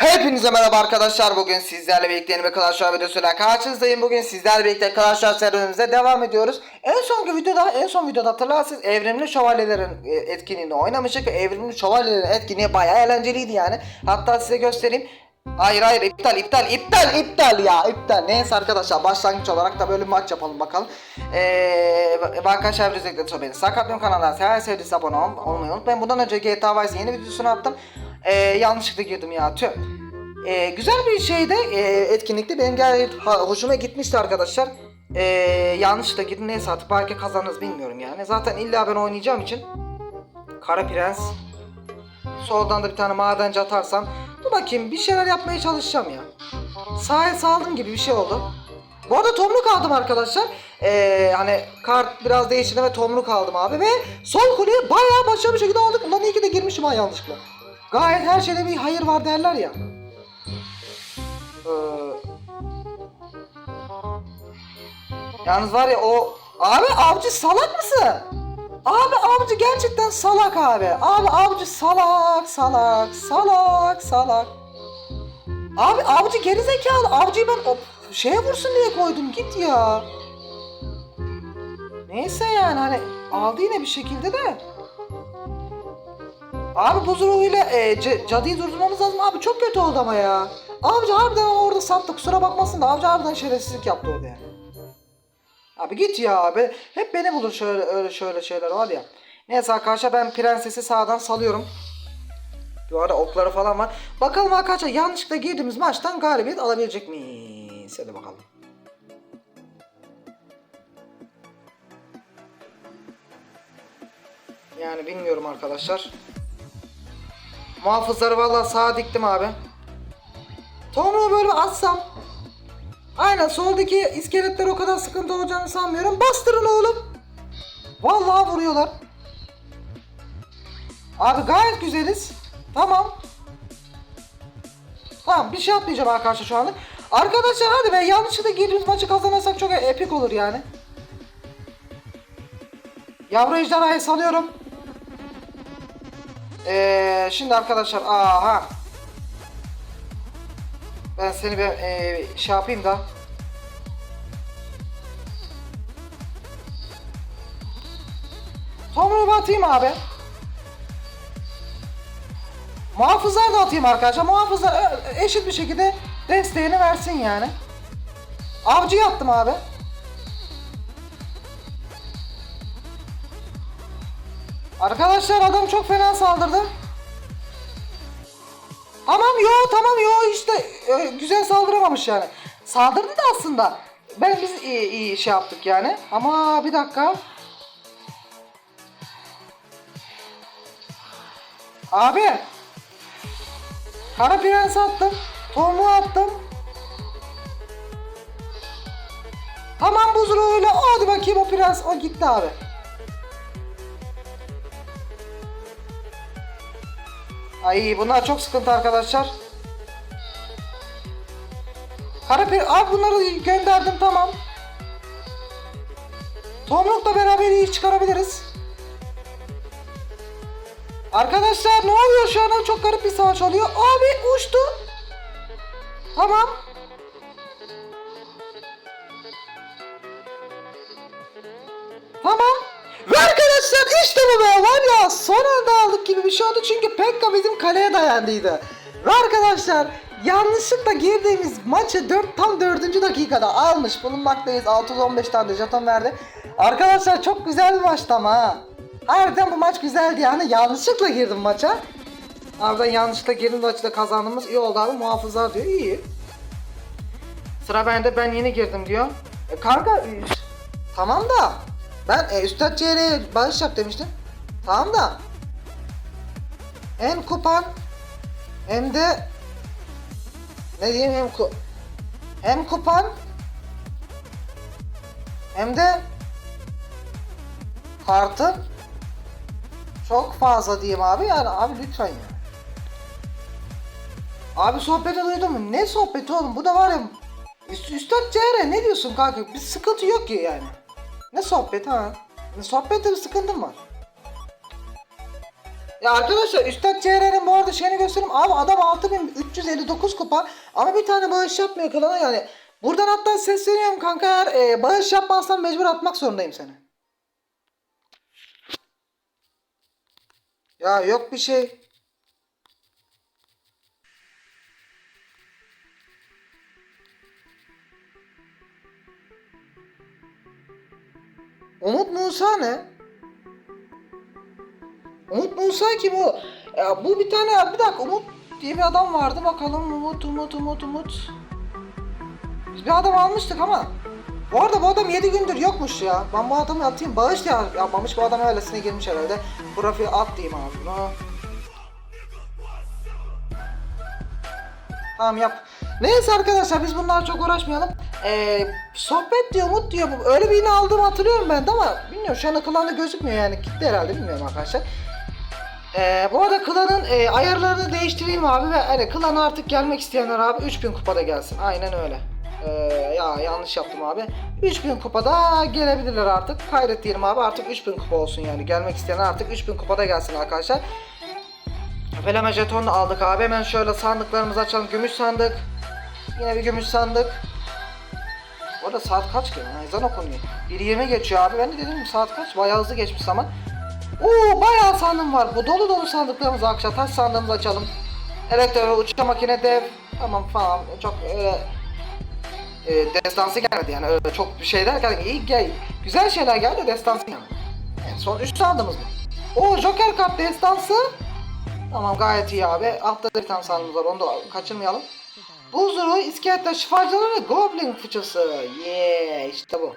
Hepinize merhaba arkadaşlar. Bugün sizlerle birlikte bir Clash Royale videosuyla karşınızdayım. Bugün sizlerle birlikte Clash Royale serüvenimize devam ediyoruz. En sonki videoda, en son videoda hatırlarsınız Evrimli Şövalyelerin e, etkinliğini oynamıştık. Evrimli Şövalyelerin etkinliği bayağı eğlenceliydi yani. Hatta size göstereyim. Hayır hayır iptal iptal iptal iptal ya iptal. Neyse arkadaşlar başlangıç olarak da böyle bir maç yapalım bakalım. Eee özellikle tabii beni sakatlıyorum kanalına her sevdiğiniz abone ol, olmayı unutmayın. Bundan önce GTA Vice yeni videosunu attım. Eee yanlışlıkla girdim ya tüh. Ee, güzel bir şeydi ee, etkinlikte benim gayet hoşuma gitmişti arkadaşlar. Ee, yanlışlıkla gidin neyse artık belki kazanırız bilmiyorum yani. Zaten illa ben oynayacağım için. Kara Prens. Soldan da bir tane madenci atarsam. Dur bakayım bir şeyler yapmaya çalışacağım ya. Sahil saldım gibi bir şey oldu. Bu arada tomruk aldım arkadaşlar. Ee, hani kart biraz değişti ve tomruk aldım abi ve sol kuleye bayağı başarılı bir şekilde aldık. Ulan iyi ki de girmişim ha yanlışlıkla. Gayet her şeyde bir hayır var derler ya. Ee, Yalnız var ya o abi avcı salak mısın? Abi avcı gerçekten salak abi. Abi avcı salak salak salak salak. Abi avcı gerizekalı. Avcıyı ben o şeye vursun diye koydum. Git ya. Neyse yani hani aldı yine bir şekilde de. Abi buz ruhuyla e, c- cadıyı durdurmamız lazım. Abi çok kötü oldu ama ya. Avcı harbiden orada sattı. Kusura bakmasın da avcı harbiden şerefsizlik yaptı orada yani. Abi git ya abi. Hep beni bulur şöyle öyle şöyle şeyler var ya. Neyse arkadaşlar ben prensesi sağdan salıyorum. Bu arada okları falan var. Bakalım arkadaşlar yanlışlıkla girdiğimiz maçtan galibiyet alabilecek miyiz? Hadi bakalım. Yani bilmiyorum arkadaşlar. Muhafızları vallahi sağa diktim abi. Tomruğu böyle atsam. Aynen soldaki iskeletler o kadar sıkıntı olacağını sanmıyorum. Bastırın oğlum. Vallahi vuruyorlar. Abi gayet güzeliz. Tamam. Tamam bir şey yapmayacağım arkadaşlar şu anda. Arkadaşlar hadi be yanlışlıkla girdiğimiz maçı kazanırsak çok epik olur yani. Yavru ejderhayı salıyorum. Ee, şimdi arkadaşlar aha. Ben seni bir ee, şey yapayım da. Tomruğu atayım abi. Muhafızlar da atayım arkadaşlar. Muhafızlar e- eşit bir şekilde desteğini versin yani. Avcı yaptım abi. Arkadaşlar adam çok fena saldırdı. Tamam yo tamam yo işte e, güzel saldıramamış yani. Saldırdı da aslında. Ben biz iyi, iyi şey yaptık yani. Ama bir dakika. Abi. Kara prens attım. Tohumu attım. Tamam buz ruhuyla. Hadi bakayım o prens. O gitti abi. Ay bunlar çok sıkıntı arkadaşlar. Kara per Abi bunları gönderdim tamam. Tomruk'la beraber iyi çıkarabiliriz. Arkadaşlar ne oluyor şu an çok garip bir savaş oluyor. Abi uçtu. Tamam. Tamam. Arkadaşlar işte bu be var ya son anda aldık gibi bir şey oldu çünkü Pekka bizim kaleye dayandıydı. Ve arkadaşlar yanlışlıkla girdiğimiz maçı 4 tam 4. dakikada almış bulunmaktayız. 615 tane de jeton verdi. Arkadaşlar çok güzel bir maçtı ama ha. Harbiden bu maç güzeldi yani yanlışlıkla girdim maça. Harbiden yanlışlıkla girdim maçı da kazandığımız iyi oldu abi muhafızlar diyor iyi. Sıra bende ben yeni girdim diyor. E, kanka tamam da ben e, Üstad CR'ye bağış yap demiştim. Tamam da hem kupan hem de ne diyeyim hem ku hem kupan hem de kartın çok fazla diyeyim abi yani abi lütfen ya. Abi sohbeti duydun mu? Ne sohbeti oğlum? Bu da var ya Üst, Üstad CR ne diyorsun kanka? Bir sıkıntı yok ki yani. Ne sohbet ha? Ne sohbette bir sıkıntın var? Ya arkadaşlar Üstad CR'nin bu arada şeyini göstereyim. Abi adam 6359 kupa ama bir tane bağış yapmıyor klana yani. Buradan hatta sesleniyorum kanka eğer e, bağış yapmazsan mecbur atmak zorundayım seni. Ya yok bir şey. Umut Musa ne? Umut Musa kim o? Ya bu bir tane bir dakika Umut diye bir adam vardı bakalım Umut Umut Umut Umut. Biz bir adam almıştık ama bu arada bu adam 7 gündür yokmuş ya. Ben bu adamı atayım. Bağış ya yapmamış. Bu adam öylesine girmiş herhalde. Profil at diyeyim abi bunu. Tamam yap. Neyse arkadaşlar biz bunlar çok uğraşmayalım. Ee, sohbet diyor, Umut diyor. Öyle birini aldığımı hatırlıyorum ben de ama bilmiyorum şu anda klanda gözükmüyor yani. Gitti herhalde bilmiyorum arkadaşlar. Ee, bu arada klanın e, ayarlarını değiştireyim abi ve hani klana artık gelmek isteyenler abi 3000 kupada gelsin. Aynen öyle. Ee, ya yanlış yaptım abi. 3000 kupada gelebilirler artık. Kaydet diyelim abi artık 3000 kupa olsun yani. Gelmek isteyenler artık 3000 kupada gelsin arkadaşlar. Veleme jeton da aldık abi. Hemen şöyle sandıklarımızı açalım. Gümüş sandık. Yine bir gümüş sandık. Bu arada saat kaç ki? Ha, Ezan okunuyor. 1.20 geçiyor abi. Ben de dedim saat kaç? Bayağı hızlı geçmiş zaman. Oo bayağı sandım var. Bu dolu dolu sandıklarımızı akşam taş sandığımızı açalım. Elektro, uçak makine, dev. Tamam falan. Çok öyle e, destansı gelmedi yani öyle çok bir şeyler geldi. İyi gel. Güzel şeyler geldi destansı gelmedi. En son 3 sandığımız mı? Oo Joker kart destansı. Tamam gayet iyi abi. Altta bir tane sandığımız var. Onu da kaçırmayalım. Buzuru, iskeletler, şifacıları goblin fıçısı. Yeah işte bu.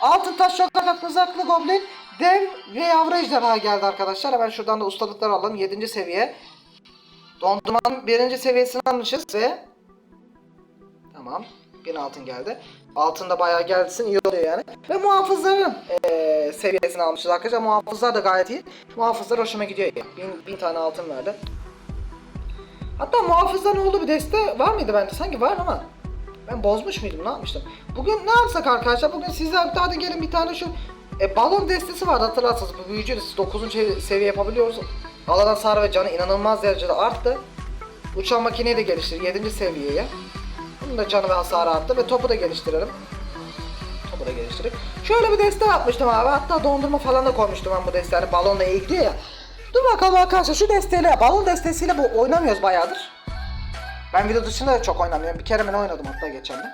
Altın taş şokak ak mızraklı goblin, dev ve yavru ejderha geldi arkadaşlar. Hemen şuradan da ustalıklar alalım. 7. seviye. Dondurmanın 1. seviyesini almışız ve Tamam. 1000 altın geldi. Altın da bayağı gelsin iyi oluyor yani. Ve muhafızların eee, seviyesini almışız arkadaşlar. Muhafızlar da gayet iyi. Muhafızlar hoşuma gidiyor. 1000, 1000 tane altın verdi. Hatta muhafızların olduğu bir deste var mıydı bende? Sanki var ama ben bozmuş muydum? Ne yapmıştım? Bugün ne yapsak arkadaşlar? Bugün sizler daha da gelin bir tane şu e, balon destesi vardı hatırlarsanız. Bu büyücü 9. seviye yapabiliyoruz. Alan hasar ve canı inanılmaz derecede arttı. Uçan makineyi de geliştir 7. seviyeye. Bunun da canı ve hasarı arttı ve topu da geliştirelim. Topu da geliştirip. Şöyle bir deste yapmıştım abi. Hatta dondurma falan da koymuştum ben bu deste. Hani balonla ilgili ya. Dur bakalım arkadaşlar şu desteyle, balon destesiyle bu oynamıyoruz bayağıdır. Ben video dışında da çok oynamıyorum. Bir kere ben oynadım hatta geçen de.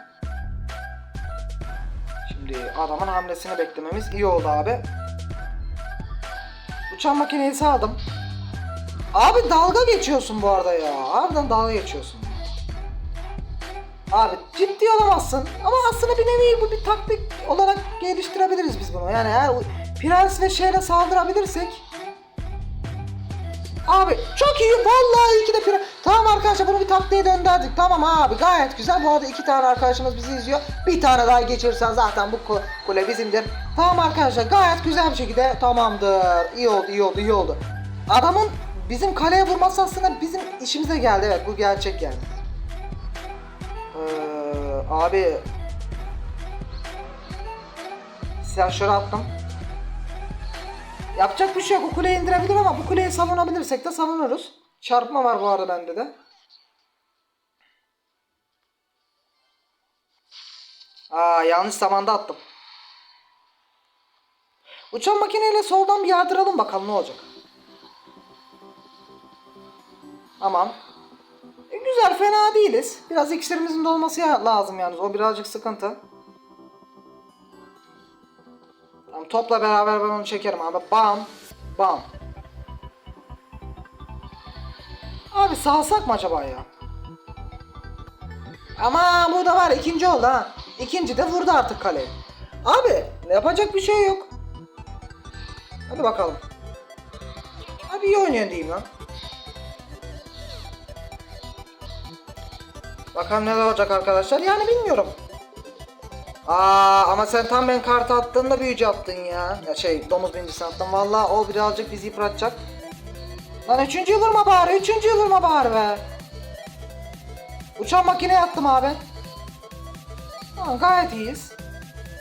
Şimdi adamın hamlesini beklememiz iyi oldu abi. Uçan makineyi sağdım. Abi dalga geçiyorsun bu arada ya. Harbiden dalga geçiyorsun. Abi ciddi olamazsın. Ama aslında bir nevi bu bir taktik olarak geliştirebiliriz biz bunu. Yani eğer prens ve şeyle saldırabilirsek Abi çok iyi vallahi iyi ki de prens. Tamam arkadaşlar bunu bir taktiğe döndürdük. Tamam abi gayet güzel. Bu arada iki tane arkadaşımız bizi izliyor. Bir tane daha geçirirsen zaten bu ku- kule bizimdir. Tamam arkadaşlar gayet güzel bir şekilde tamamdır. İyi oldu iyi oldu iyi oldu. Adamın bizim kaleye vurması aslında bizim işimize geldi. Evet bu gerçek yani. Ee, abi silahşörü attım. Yapacak bir şey yok. O kuleyi indirebilir ama bu kuleyi savunabilirsek de savunuruz. Çarpma var bu arada bende de. Aa yanlış zamanda attım. Uçan makineyle soldan bir yardıralım bakalım ne olacak. Tamam. E, güzel fena değiliz. Biraz iksirimizin dolması lazım yalnız. O birazcık sıkıntı. Topla beraber ben onu çekerim abi. Bam. Bam. Abi salsak mı acaba ya? Ama bu da var ikinci oldu ha. İkinci de vurdu artık kaleye. Abi yapacak bir şey yok. Hadi bakalım. Abi iyi oynuyorsun diyeyim lan. Bakalım neler olacak arkadaşlar. Yani bilmiyorum. Aa ama sen tam ben kart attığında büyücü attın ya. Ya şey domuz bincisi attın. Valla o birazcık bizi yıpratacak. Lan üçüncü vurma bari. Üçüncü vurma bari be. Uçan makineye attım abi. Tamam gayet iyiyiz.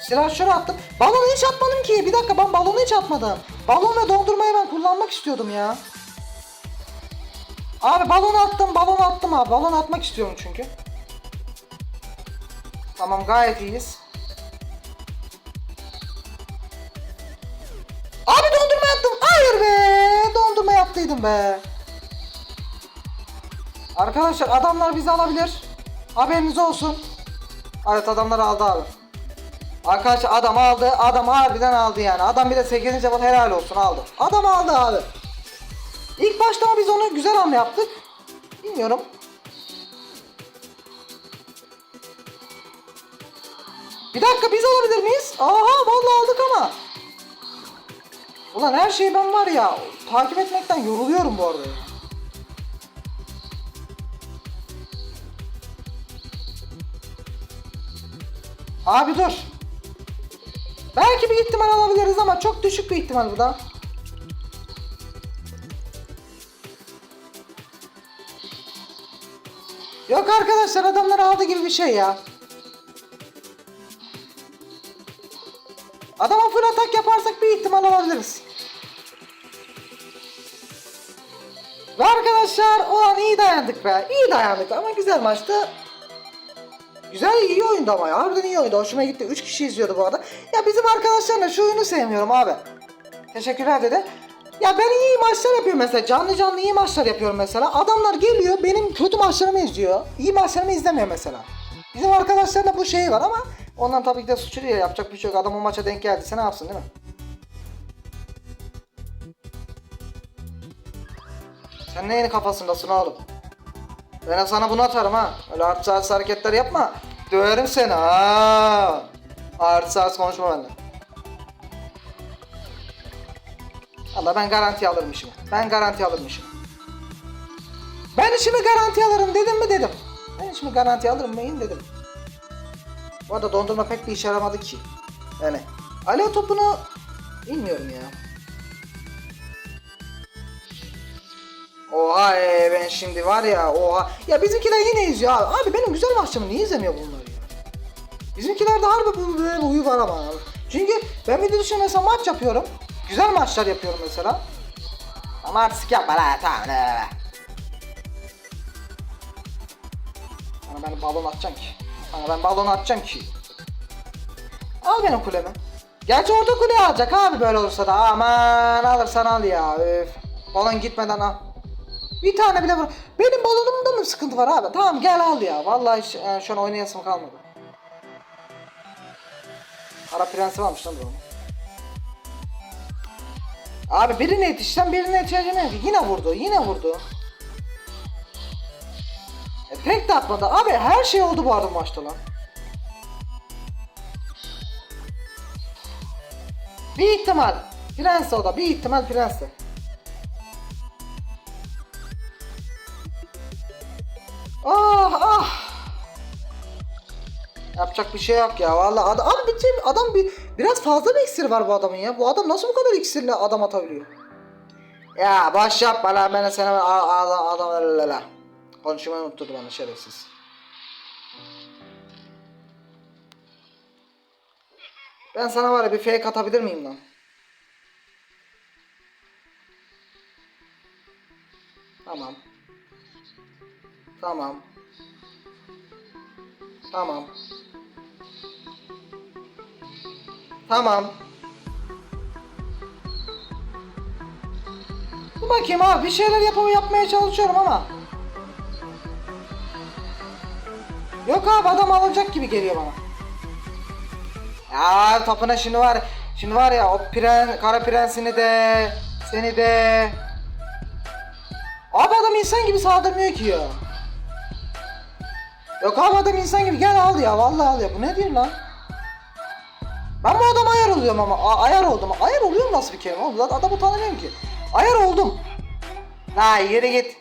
Silah şöyle attım. Balonu hiç atmadım ki. Bir dakika ben balonu hiç atmadım. Balon ve dondurmayı ben kullanmak istiyordum ya. Abi balon attım balon attım abi. Balon atmak istiyorum çünkü. Tamam gayet iyiyiz. Yaptıydım be. Arkadaşlar adamlar bizi alabilir. Haberiniz olsun. Evet adamlar aldı abi. Arkadaşlar adam aldı. Adam harbiden aldı yani. Adam bir de 8. level helal olsun aldı. Adam aldı abi. İlk başta biz onu güzel hamle yaptık. Bilmiyorum. Bir dakika biz alabilir miyiz? Aha vallahi aldık ama. Ulan her şeyi ben var ya takip etmekten yoruluyorum bu arada. Abi dur. Belki bir ihtimal alabiliriz ama çok düşük bir ihtimal bu da. Yok arkadaşlar adamlar aldı gibi bir şey ya. Adama full atak yaparsak bir ihtimal alabiliriz. Ve arkadaşlar o an iyi dayandık be. İyi dayandık ama güzel maçtı. Güzel iyi oyundu ama ya. Harbiden iyi oyundu. Hoşuma gitti. 3 kişi izliyordu bu arada. Ya bizim arkadaşlarla şu oyunu sevmiyorum abi. Teşekkürler dedi. Ya ben iyi maçlar yapıyorum mesela. Canlı canlı iyi maçlar yapıyorum mesela. Adamlar geliyor benim kötü maçlarımı izliyor. İyi maçlarımı izlemiyor mesela. Bizim arkadaşlarla bu şey var ama ondan tabii ki de suçlu değil. Yapacak bir şey yok. Adam o maça denk geldiyse ne yapsın değil mi? Sen neyin kafasındasın oğlum? Ben sana bunu atarım ha. Öyle artı artı hareketler yapma. Döverim seni ha. Artı konuşma benden. Allah ben garanti alırım işimi. Ben garanti alırım işimi. Ben işimi garanti alırım dedim mi dedim. Ben işimi garanti alırım neyin dedim. Bu arada dondurma pek bir işe yaramadı ki. Yani alev topunu bilmiyorum ya. Oha ee, ben şimdi var ya oha. Ya bizimkiler yine izliyor abi. Abi benim güzel maçlarımı niye izlemiyor bunlar ya? Bizimkilerde harbi bu böyle huyu var ama abi. Çünkü ben de düşün mesela maç yapıyorum. Güzel maçlar yapıyorum mesela. Ama artık yapma la tamam ne be. Bana ben balon atacağım ki. Bana ben balon atacağım ki. Al benim kulemi. Gerçi orta kule alacak abi böyle olursa da. Aman alırsan al ya. Üf. Balon gitmeden al. Bir tane bile vur. Benim balonumda mı sıkıntı var abi? Tamam gel al ya. Vallahi hiç, e, şu an oynayasım kalmadı. Ara prensi varmış lan bu. Abi birine yetişsem birine yetişeceğim. Yine vurdu, yine vurdu. E, tek de atmadı. Abi her şey oldu bu arada maçta lan. Bir ihtimal. Prens o da. Bir ihtimal prens de. Ah ah. Yapacak bir şey yok ya vallahi adam, abi bir şey, adam bir biraz fazla bir iksir var bu adamın ya. Bu adam nasıl bu kadar iksirle adam atabiliyor? Ya boş yapma lan bana sana adam adam la Konuşmayı unutturdu bana şerefsiz. Ben sana var ya bir fake atabilir miyim lan? Tamam. Tamam. Tamam. Tamam. Dur bakayım abi bir şeyler yapıp yapmaya çalışıyorum ama. Yok abi adam alacak gibi geliyor bana. Ya tapına şimdi var. Şimdi var ya o pren, kara prensini de seni de. Abi adam insan gibi saldırmıyor ki ya. Yok abi adam insan gibi gel al ya vallahi al ya bu ne diyor lan? Ben bu adama ayar oluyorum ama A- ayar oldum. Ayar oluyorum nasıl bir kelime oğlum? Zaten adamı tanımıyorum ki. Ayar oldum. La yere git.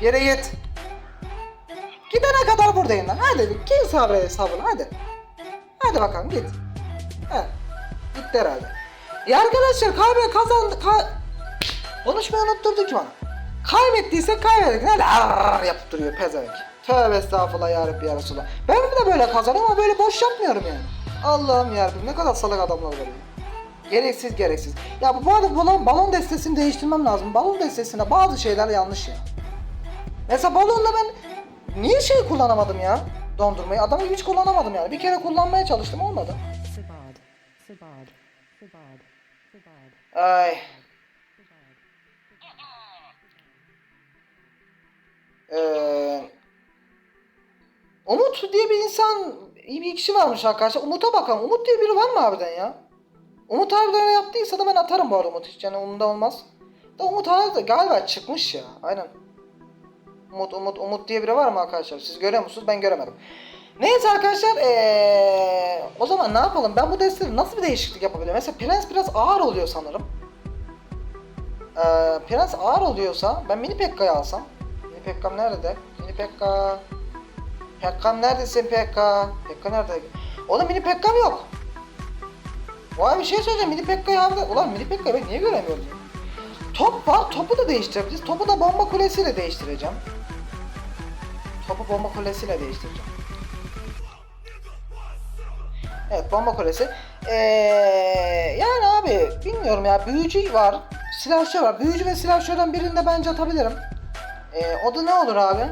Yere git. Gidene kadar buradayım lan. Hadi git sabrı hesabını hadi. Hadi bakalım git. He. Gitti herhalde. Ya arkadaşlar kahve kazandı. Ka Konuşmayı unutturdu ki bana. Kaybettiysek kaybettik. Lar yapıp duruyor pezevenk. Tövbe estağfurullah ya Rabbi ya Resulallah. Ben de böyle kazanıyorum ama böyle boş yapmıyorum yani. Allah'ım ya Rabbi ne kadar salak adamlar var ya. Gereksiz gereksiz. Ya bu, arada balon, balon destesini değiştirmem lazım. Balon destesinde bazı şeyler yanlış ya. Mesela balonla ben niye şey kullanamadım ya? Dondurmayı. Adamı hiç kullanamadım yani. Bir kere kullanmaya çalıştım olmadı. Ay. Umut diye bir insan, iyi bir kişi varmış arkadaşlar. Umut'a bakalım. Umut diye biri var mı harbiden ya? Umut harbiden öyle yaptıysa da ben atarım bu arada Umut hiç yani umurumda olmaz. Da Umut harbiden galiba çıkmış ya. Aynen. Umut, Umut, Umut diye biri var mı arkadaşlar? Siz görüyor musunuz? Ben göremedim. Neyse arkadaşlar ee, o zaman ne yapalım? Ben bu destede nasıl bir değişiklik yapabilirim? Mesela Prens biraz ağır oluyor sanırım. Ee, Prens ağır oluyorsa ben Mini Pekka'yı alsam. Mini Pekka'm nerede? Mini Pekka. Pekka'm neredesin Pekka? Pekka nerede? Oğlum Mini Pekka'm yok. Vay bir şey söyleyeceğim. Mini Pekka'yı abi. Ulan Mini Pekka'yı ben niye göremiyorum? Top var. Topu da değiştirebiliriz. Topu da bomba kulesiyle değiştireceğim. Topu bomba kulesiyle değiştireceğim. Evet bomba kulesi. Ee, yani abi bilmiyorum ya büyücü var. Silahşör var. Büyücü ve silahşörden birinde bence atabilirim. Ee, o da ne olur abi?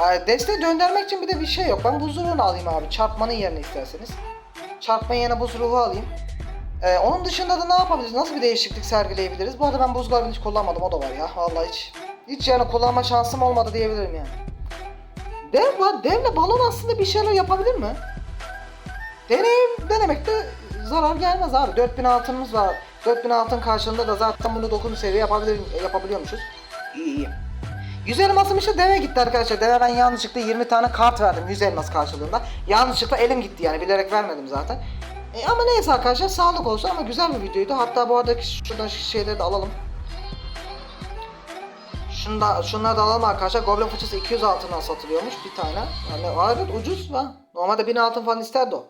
Ay, desteği döndürmek için bir de bir şey yok. Ben buz ruhunu alayım abi. Çarpmanın yerine isterseniz. Çarpma yerine buz ruhu alayım. Ee, onun dışında da ne yapabiliriz? Nasıl bir değişiklik sergileyebiliriz? Bu arada ben buz garbını hiç kullanmadım. O da var ya. Vallahi hiç. Hiç yani kullanma şansım olmadı diyebilirim yani. Dev var. Devle balon aslında bir şeyler yapabilir mi? Deneyim denemekte zarar gelmez abi. 4000 altınımız var. 4000 altın karşılığında da zaten bunu 9 seviye yapabilir, yapabiliyormuşuz. İyi iyi. 100 elmasım işte deve gitti arkadaşlar. Deve ben yanlışlıkla 20 tane kart verdim 100 elmas karşılığında. Yanlışlıkla elim gitti yani bilerek vermedim zaten. E, ama neyse arkadaşlar sağlık olsun ama güzel bir videoydu. Hatta bu arada şuradan şu şeyleri de alalım. Şunu da, şunları da alalım arkadaşlar. Goblin fıçısı 200 altından satılıyormuş bir tane. Yani evet ucuz lan. Normalde 1000 altın falan isterdi o.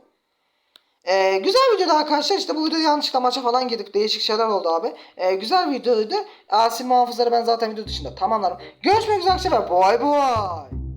Ee, güzel videodu arkadaşlar. İşte bu videoda yanlışlıkla maça falan girdik. Değişik şeyler oldu abi. Ee, güzel videoydu. Asil muhafızları ben zaten video dışında tamamlarım. Görüşmek üzere arkadaşlar. Bay bay.